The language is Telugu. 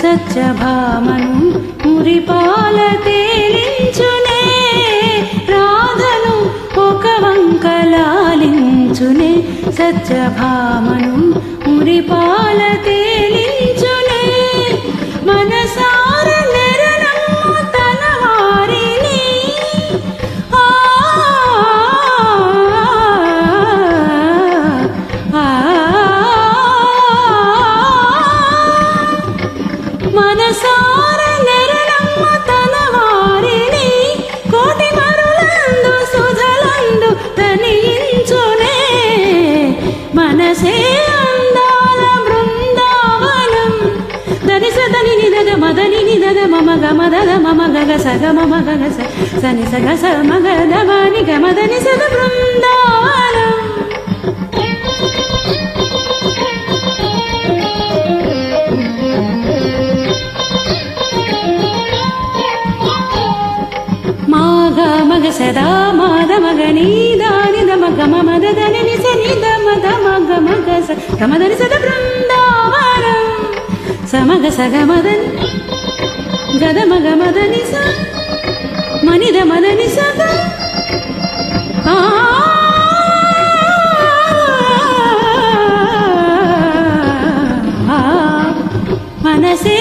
సత్యభామను మురిపాల తేలించునే రాధను ఒక వంకలాలించునే సత్యభామను మురిపాల తేలి మనసే అందాల బృందావనం. దని సదని నిదగ మదని నిదగ మమ గ మదగ మమ గగ సగ మమ గగ స. సని సగ స మగ దమని గ మదని సద బృందావనం. మాగ మగ సదా మాద మగ నీదా ద మగ దని ని స ని మగ మగ స గమ దని సద బృందావనం సమగ సగ మదని గద మగ మదని స మనిద మదని సగ ఆ. మనసే